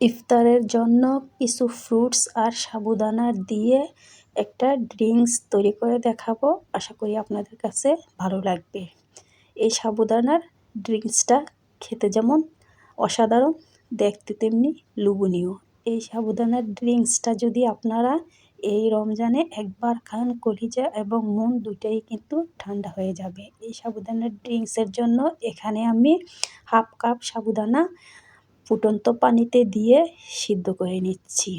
ইফতারের জন্য কিছু ফ্রুটস আর সাবুদানা দিয়ে একটা ড্রিঙ্কস তৈরি করে দেখাবো। আশা করি আপনাদের কাছে ভালো লাগবে। এই সাবুদানার ড্রিঙ্কসটা খেতে যেমন অসাধারণ, দেখতে তেমনি লোভনীয়। এই সাবুদানার ড্রিঙ্কসটা যদি আপনারা এই রমজানে একবার খান, কলিজা এবং মন দুটাই কিন্তু ঠান্ডা হয়ে যাবে। এই সাবুদানার ড্রিঙ্কসের জন্য এখানে আমি হাফ কাপ সাবুদানা ফুটন্ত পানিতে দিয়ে সিদ্ধ করে নিচ্ছি।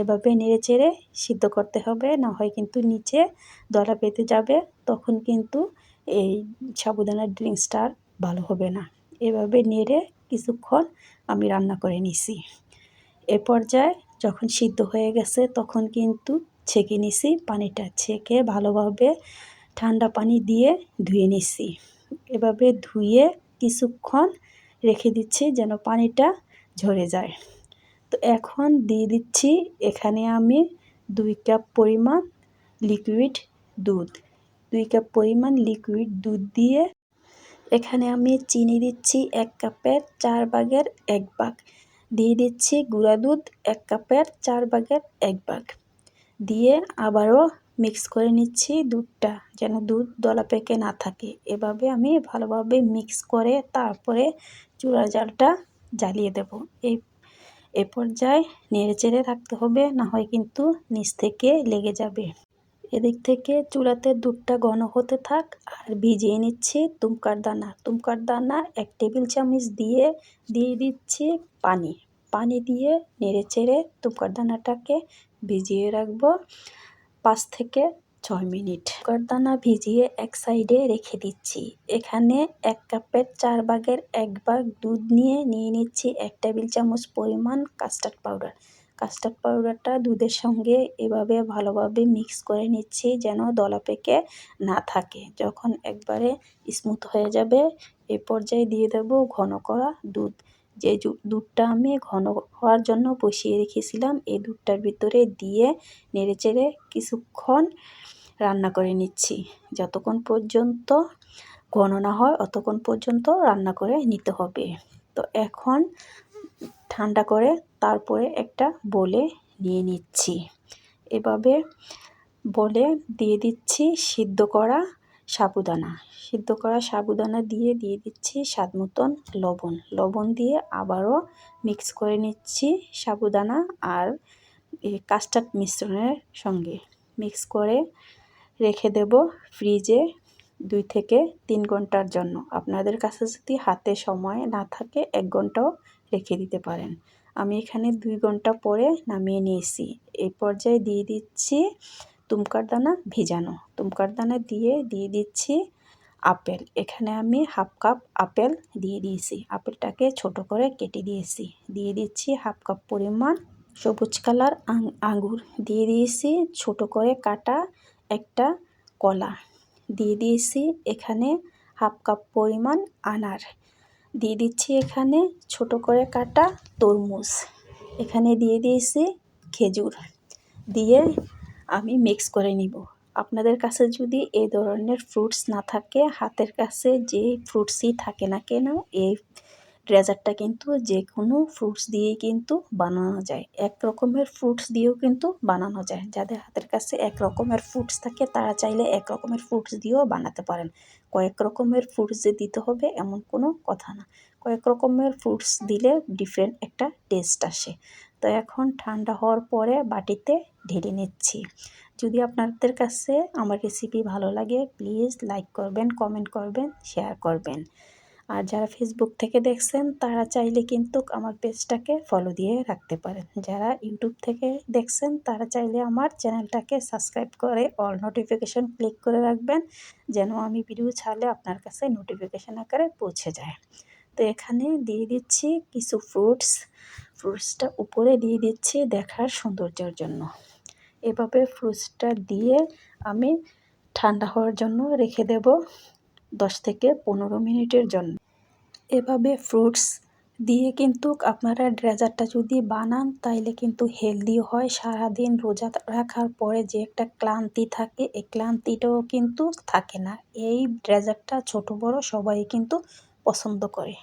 এভাবে নেড়ে চেড়ে সিদ্ধ করতে হবে, না হয় কিন্তু নিচে দলা পেতে যাবে, তখন কিন্তু এই সাবুদানার ড্রিঙ্কসটা ভালো হবে না। এভাবে নেড়ে কিছুক্ষণ আমি রান্না করে নিছি। এ পর্যায়ে যখন সিদ্ধ হয়ে গেছে, তখন কিন্তু ছেঁকে নিছি, পানিটা ছেঁকে ভালোভাবে ঠান্ডা পানি দিয়ে ধুয়ে নিছি। এভাবে ধুয়ে কিছুক্ষণ রেখে দিচ্ছি যেন পানিটা ঝরে যায়। তো এখন দিয়ে দিচ্ছি, এখানে আমি দুই কাপ পরিমাণ লিকুইড দুধ। দুই কাপ পরিমাণ লিকুইড দুধ দিয়ে এখানে আমি চিনি দিচ্ছি এক কাপের চার ভাগের এক ভাগ। দিয়ে দিচ্ছি গুঁড়া দুধ এক কাপের চার ভাগের এক ভাগ। দিয়ে আবারও মিক্স করে নিচ্ছি দুধটা, যেন দুধ দলা পেকে না থাকে। এভাবে আমি ভালোভাবে মিক্স করে তারপরে চূড়া জালটা জ্বালিয়ে দেব। এই এ পর্যায়ে নেড়ে চেড়ে রাখতে হবে, না হয় কিন্তু নিচ থেকে লেগে যাবে। এদিক থেকে চুলাতে দুধটা ঘন হতে থাক আর ভিজিয়ে নিচ্ছি তুমকার দানা। তুমকার দানা এক টেবিল চামচ দিয়ে দিয়ে দিচ্ছি পানি। পানি দিয়ে নেড়ে চেড়ে তুমকার দানাটাকে ভিজিয়ে রাখব। পাঁচ থেকে ছয় মিনিট। দানা ভিজিয়ে এক সাইডে রেখে দিচ্ছি। এখানে এক কাপের চার ভাগের এক ভাগ দুধ নিয়ে নিয়ে নিচ্ছি এক টেবিল চামচ পরিমাণ কাস্টার্ড পাউডার। কাস্টার্ড পাউডারটা দুধের সঙ্গে এভাবে ভালোভাবে মিক্স করে নিচ্ছি যেন দলা পেকে না থাকে। যখন একবারে স্মুথ হয়ে যাবে, এ পর্যায়ে দিয়ে দেব ঘন করা দুধ। যে দুধটা আমি ঘন হওয়ার জন্য বসিয়ে রেখেছিলাম এই দুধটার ভিতরে দিয়ে নেড়েচেড়ে কিছুক্ষণ রান্না করে নিচ্ছি। যতক্ষণ পর্যন্ত ঘন না হয়, অতক্ষণ পর্যন্ত রান্না করে নিতে হবে। তো এখন ঠান্ডা করে তারপরে একটা বলে নিয়ে নিচ্ছি। এভাবে বলে দিয়ে দিচ্ছি সিদ্ধ করা সাবুদানা। সিদ্ধ করা সাবুদানা দিয়ে দিয়ে দিচ্ছি স্বাদ মতন লবণ। লবণ দিয়ে আবারও মিক্স করে নিচ্ছি সাবুদানা আর কাস্টার্ড মিশ্রণের সঙ্গে। মিক্স করে রেখে দেব ফ্রিজে দুই থেকে তিন ঘণ্টার জন্য। আপনাদের কাছে যদি হাতে সময় না থাকে, এক ঘন্টাও রেখে দিতে পারেন। আমি এখানে দুই ঘণ্টা পরে নামিয়ে নিয়েছি। এই পর্যায়ে দিয়ে দিচ্ছি তুমকার দানা ভিজানো। তুমকার দানা দিয়ে দিয়ে দিচ্ছি আপেল। এখানে আমি হাফ কাপ আপেল দিয়ে দিয়েছি। আপেলটাকে ছোট করে কেটে দিয়েছি। দিয়ে দিচ্ছি হাফ কাপ পরিমাণ সবুজ কালার আঙ্গুর। দিয়ে দিয়েছি ছোট করে কাটা একটা কলা। দিয়ে দিয়েছি এখানে হাফ কাপ পরিমাণ আনার। দিয়ে দিচ্ছি এখানে ছোট করে কাটা তরমুজ। এখানে দিয়ে দিয়েছি খেজুর। দিয়ে আমি মিক্স করে নিব। আপনাদের কাছে যদি এই ধরনের ফ্রুটস না থাকে, হাতের কাছে যে ফ্রুটসই থাকে না কেন, এই ড্রেজারটা কিন্তু যে কোনো ফ্রুটস দিয়েই কিন্তু বানানো যায়। এক রকমের ফ্রুটস দিয়েও কিন্তু বানানো যায়। যাদের হাতের কাছে এক রকমের ফ্রুটস থাকে, তারা চাইলে এক রকমের ফ্রুটস দিয়েও বানাতে পারেন। কয়েক রকমের ফ্রুটস যে দিতে হবে এমন কোনো কথা না। কয়েক রকমের ফ্রুটস দিলে ডিফারেন্ট একটা টেস্ট আসে। তো এখন ঠান্ডা হওয়ার পরে বাটিতে ঢেলে নিচ্ছি। যদি আপনাদের কাছে আমার রেসিপি ভালো লাগে প্লিজ লাইক করবেন কমেন্ট করবেন শেয়ার করবেন। আর যারা ফেসবুক থেকে দেখছেন, তারা চাইলে কিন্তু আমার পেজটাকে ফলো দিয়ে রাখতে পারেন। যারা ইউটিউব থেকে দেখছেন, তারা চাইলে আমার চ্যানেলটাকে সাবস্ক্রাইব করে অল নোটিফিকেশন ক্লিক করে রাখবেন, যেন আমি ভিডিও ছাড়লে আপনার কাছে নোটিফিকেশান আকারে পৌঁছে যায়। তো এখানে দিয়ে দিচ্ছি কিছু ফ্রুটস ফ্রুটসটা উপরে দিয়ে দিচ্ছি দেখার সৌন্দর্যের জন্য। এভাবে ফ্রুটসটা দিয়ে আমি ঠান্ডা হওয়ার জন্য রেখে দেব দশ থেকে পনেরো মিনিটের জন্য। এভাবে ফ্রুটস দিয়ে কিন্তু আপনারা ড্রেজারটা যদি বানান, তাইলে কিন্তু হেলদি হয়। সারাদিন রোজা রাখার পরে যে একটা ক্লান্তি থাকে, এই ক্লান্তিটাও কিন্তু থাকে না। এই ড্রেজারটা ছোট বড় সবাই কিন্তু পছন্দ করে।